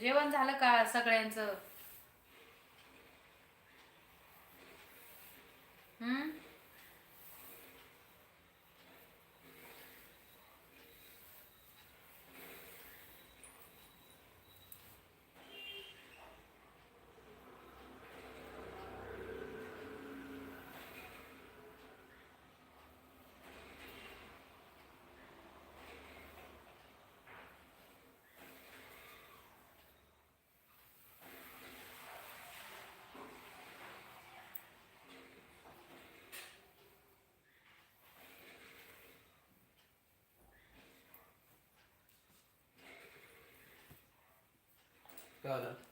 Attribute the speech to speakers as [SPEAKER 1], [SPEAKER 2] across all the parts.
[SPEAKER 1] जेवण झालं का सगळ्यांचं? हम्म?
[SPEAKER 2] काय झालं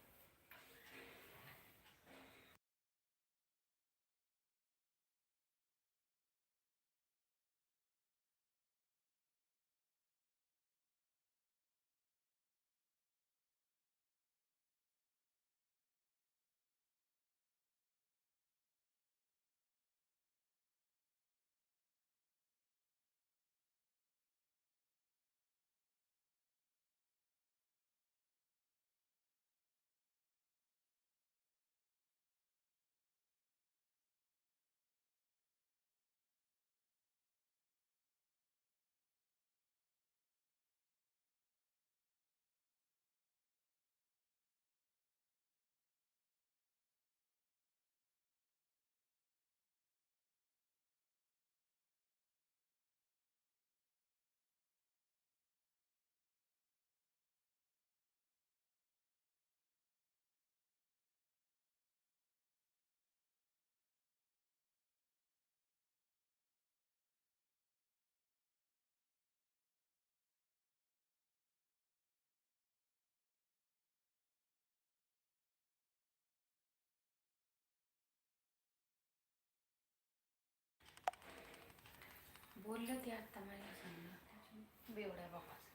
[SPEAKER 1] बोललं ते आता मला सांगलं बेवड्या बापाचं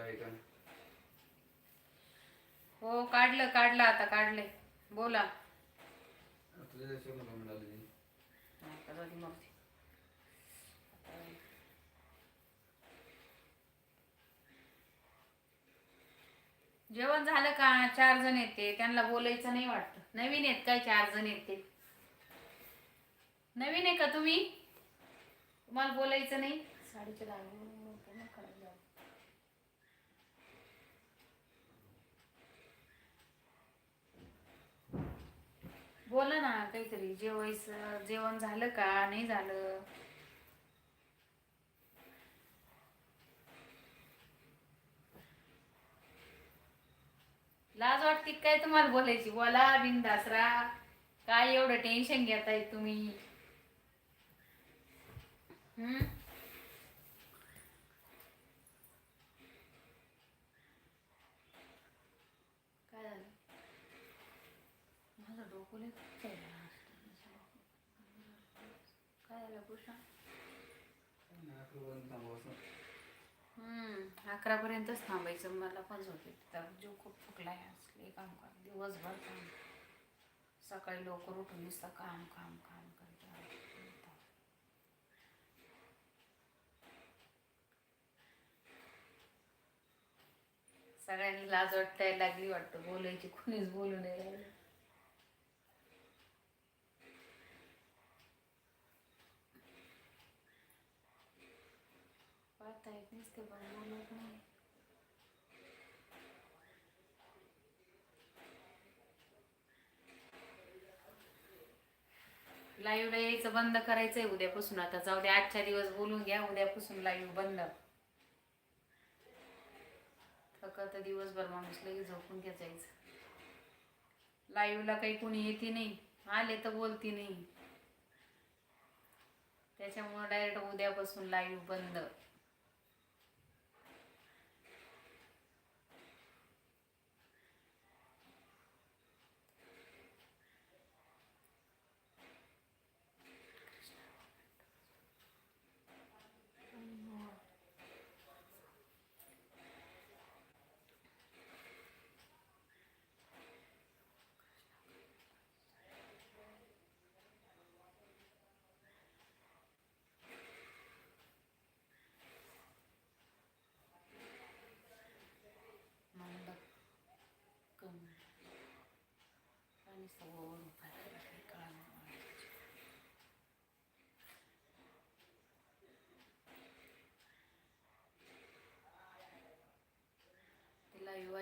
[SPEAKER 2] आहे का
[SPEAKER 1] हो काढलं काढलं आता काढले बोला. जेवण झालं का? चार जण येते. त्यांना बोलायचं नाही वाटत. नवीन आहेत काय चार जण येते? नवीन आहे का तुम्ही? तुम्हाला बोलायचं नाही. साडीच्या झाले. बोला ना काहीतरी जेवायचं जेवण झालं का? नाही झालं? लाज वाटते काय तुम्हाला बोलायची? बोला बिंदासरा काय एवढं टेन्शन घेताय तुम्ही? काय झालं माझं डोकं लय काय झालं कृष्ण हम्म अकरापर्यंतच थांबायचं. मला पण झोपेत तर जीव खूप फुकलाय आहे असले काम कर दिवसभर काम सकाळी लवकर उठून नुसतं काम काम काम करते. सगळ्यांनी लाज वाटायला लागली वाटतं. बोलायची कोणीच बोलू नाही राहिलं. पाहता येत नसते पण बोलत नाही. लाईव्हला यायचं बंद करायचंय उद्यापासून. आता जाऊ दे आजच्या दिवस बोलून घ्या उद्यापासून लाईव्ह बंद. फक्त दिवसभर माणूस लगेच झोपून घ्या लाईव्हला काही कोणी येते नाही आले तर बोलती नाही. त्याच्यामुळं डायरेक्ट उद्यापासून लाईव्ह बंद.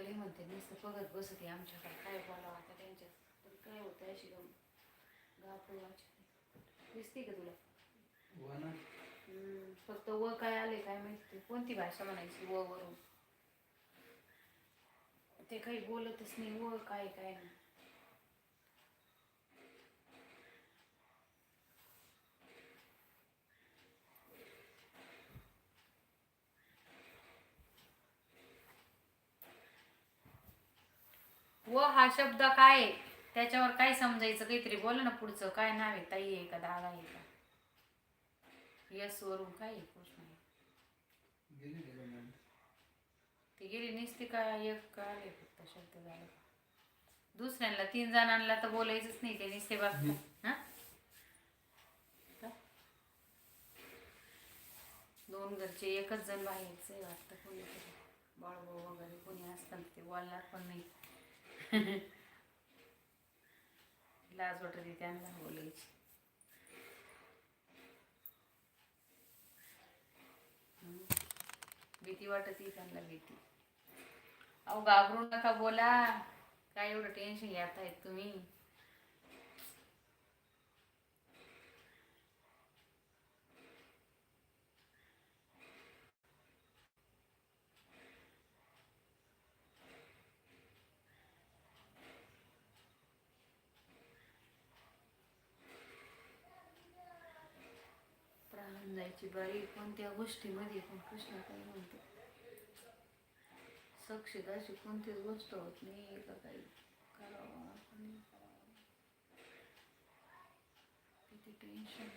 [SPEAKER 1] लाईव्हवाले म्हणते नुसतं बघत बसते आमच्याकडे. काय बोलावं आता त्यांच्यात? तर काय होतं अशी गम दिसते का तुला? हम्म, फक्त व काय आले काय माहिती कोणती भाषा म्हणायची व वरून? ते काही बोलतच नाही व काय काय नाही. व हा शब्द काय आहे? त्याच्यावर काय समजायचं काहीतरी? बोला ना पुढचं. काय नाव आहे? ताई आहे का? दादा आहे का? यस वरून काय आहे? प्रश्न
[SPEAKER 2] गेली ती
[SPEAKER 1] निसती काय एक काय आले फक्त शब्द झाले. दुसऱ्यांना तीन जणांना तर बोलायचंच नाही. ते निसते. बघ. हा? का? दोन घरचे एकच जण बाहेरचं आहे वाटतं कोणी बाळभाऊ वगैरे कोणी असतात ते बोलणार पण नाही. लाज वाटते त्यांना बोलायची हम्म. भीती वाटत त्यांना भीती. अहो घाबरू नका बोला. काय एवढं टेन्शन घेत आहेत तुम्ही? प्राण कोणत्या गोष्टीमध्ये पण कृष्ण काही म्हणतो? सक्षित अशी कोणतीच गोष्ट होत नाही का काही करावं आपण किती टेन्शन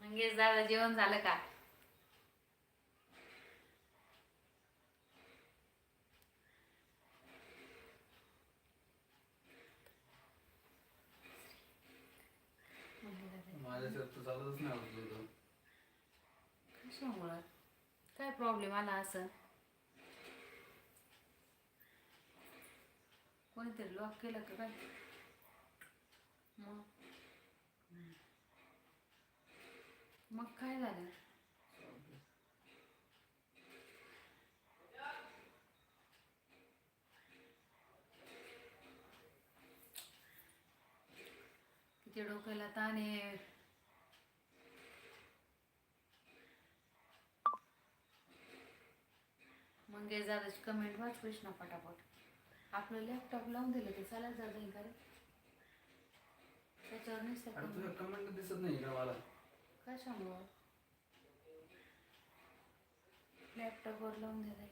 [SPEAKER 1] मंगेश दादा जेवण झालं का मंगेश दादा
[SPEAKER 2] माझ्याशिवाय तर चालतच नाही आवडत तुझं
[SPEAKER 1] कशामुळं काय प्रॉब्लेम आला असं कोणीतरी लॉक केलं का काय? मग? मग काय झालं? किती डोक्याला ताण आहे. मंगेश दादाची कमेंट वाच कृष्णा पटापट आपलं लॅपटॉप लावून दिलं ते चालत जात नाही का रे? त्याच्यावर
[SPEAKER 2] अरे. तुझ्या कमेंट दिसत नाही का मला
[SPEAKER 1] कशामुळं लॅपटॉपवर लावून दिलं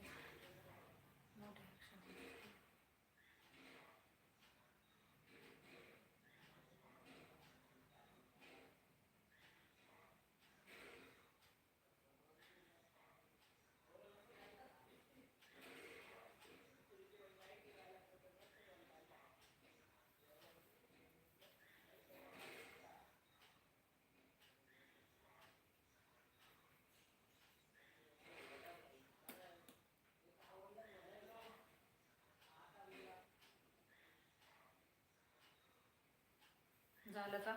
[SPEAKER 1] झालं का?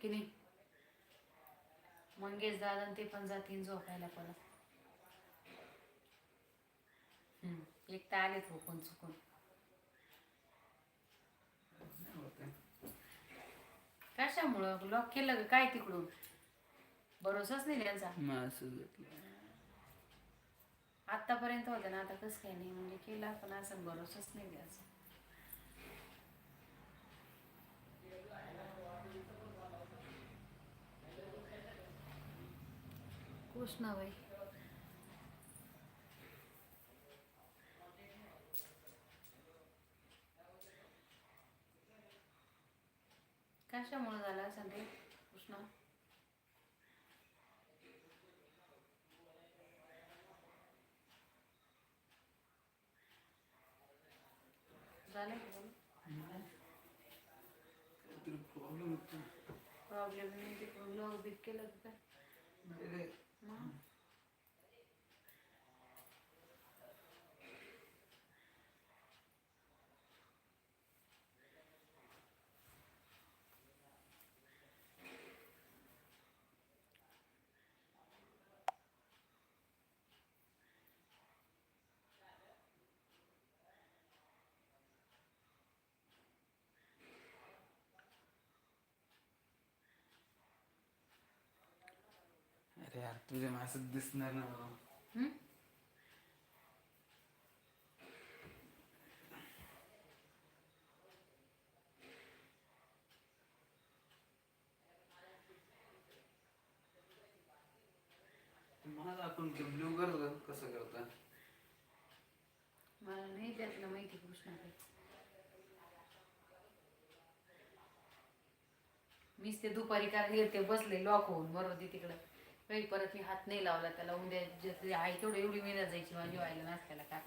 [SPEAKER 1] की नाही? मंगेश दादा ते पण जातील झोपायला हम्म, एक तर आलेच हो पण चुकून. कशामुळं? लॉक केलं काय तिकडून? भरोसाच नाही त्यांचा आतापर्यंत होतं ना आता कसं काय नाही? म्हणजे केला पण असं भरोसाच नाही द्यायचा कृष्णाबाई कशामुळे झाला ते कृष्णा? झालं?
[SPEAKER 2] प्रॉब्लेम
[SPEAKER 1] प्रॉब्लेम नाही तिकडून लॉग बिग केलं का काय
[SPEAKER 2] अरे यार तुझे मेसेज दिसणार ना मला? मला आपण ब्ल्यू कलर कसं करता?
[SPEAKER 1] मला नाही त्यातलं माहिती कृष्णाकडे. मीच ते दुपारी काय ते बसले लॉक होऊन बरोबर तिकडं. काही परत मी हात नाही लावला त्याला. उद्या जसं ते आहे तेवढं एवढी मेहनत जायची माझी व्हायला नसल्याला काय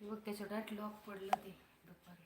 [SPEAKER 1] ते बघ त्याच्या लॉक पडलं ते दुपारी.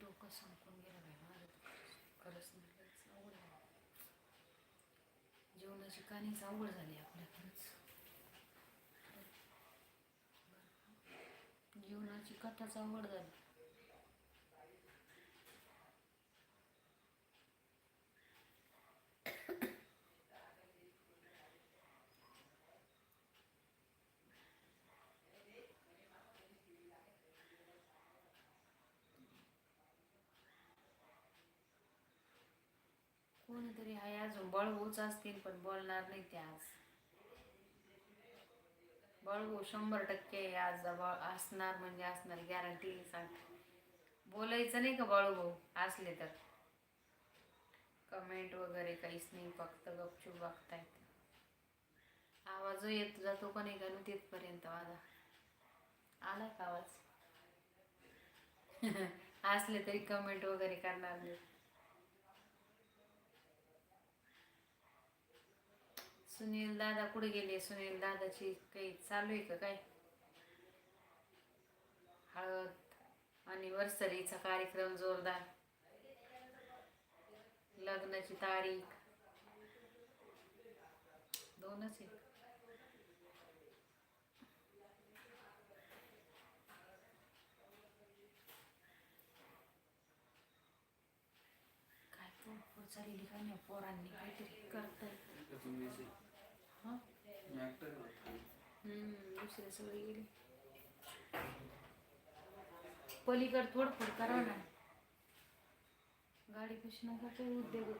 [SPEAKER 1] डोकं संपून गेलं बाई माझं खरंच म्हटलंच अवघड आहे. जेवणाची कणीच अवघड झाली आपल्या खरंच. जीवनाची कथाच अवघड झाली. कोणीतरी हाय अजून बळवूच असतील पण बोलणार नाही ते आज. बळवू हो, शंभर टक्के आज बळ असणार म्हणजे असणार गॅरंटी सांग. बोलायचं नाही का बळवू हो, असले तर? कमेंट वगैरे काहीच नाही फक्त गपचूप बघतायत आवाज येत जातो पण एका का तिथपर्यंत माझा? आला का आवाज? असले तरी कमेंट वगैरे करणार नाही. सुनील दादा कुठे गेले? सुनील दादाची काही चालू आहे का काय? हळद अनिव्हर्सरीचा कार्यक्रम जोरदार. लग्नाची तारीख. दोनच आहे. काय पोट चालली काय नाही? पोरांनी काहीतरी करताय
[SPEAKER 2] तुम्ही
[SPEAKER 1] हा
[SPEAKER 2] मी ऍक्टर
[SPEAKER 1] हम्म, दुसरे सगळे गेले. पलीकड थोडफोड करा ना गाडी कशी नका काही उद्योग.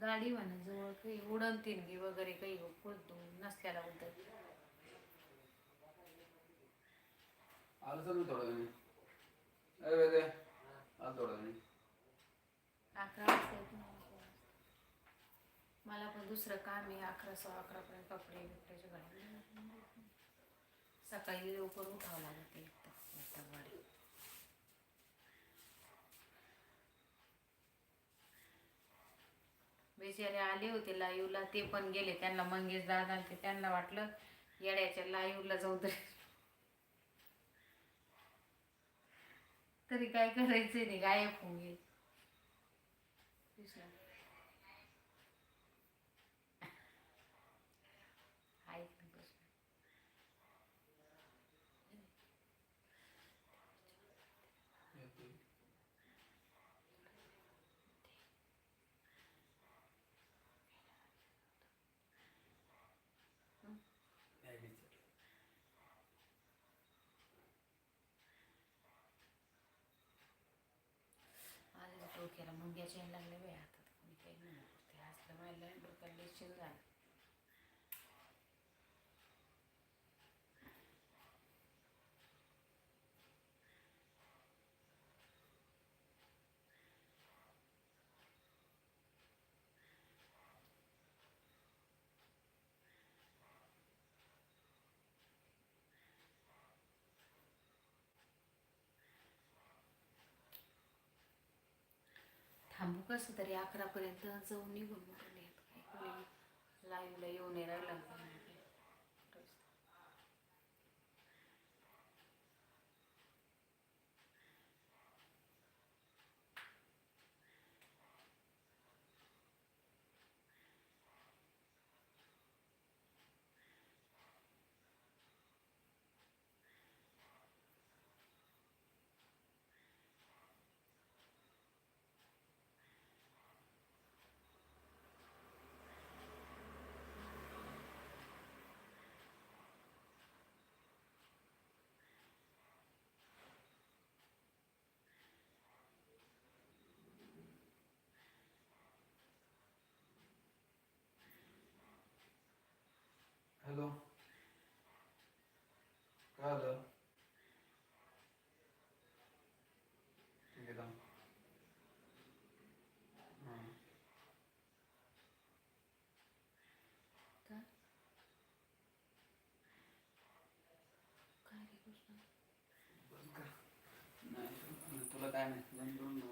[SPEAKER 1] गाडी म्हणा जवळ काही उडण तिनगी वगैरे काही कुठं नसल्याला उद्योग
[SPEAKER 2] आलं सर थोडं वेळाने. अरे वेदे. आलं थोडं वेळाने.
[SPEAKER 1] अकरा वाजता येतो ना अकरा वाजता. मला पण दुसरं काम आहे अकरा सहा अकरापर्यंत कपडे बिपड्याच्या गाडी सकाळी लवकर उठावं लागत गाडी. बेचारे आले होते लाईव्हला ते पण गेले. त्यांना मंगेश दादा ते त्यांना वाटलं येड्याच्या लाईव्हला जाऊ तरी तरी काय करायचंय नाही गायब होऊन गेले कृष्णा ऐक ना कृष्णा आज डोक्याला मुंग्याच्या यायला लागले बाई हातात. कोणी काही नाही ते असलं तर माझ्या झालं मग कसं तरी अकरापर्यंत जाऊन निघून मोठले लाईव्हला येऊन नाही राहिला
[SPEAKER 2] आलं ठीक आहे थांब. हां. तुला काय नाही.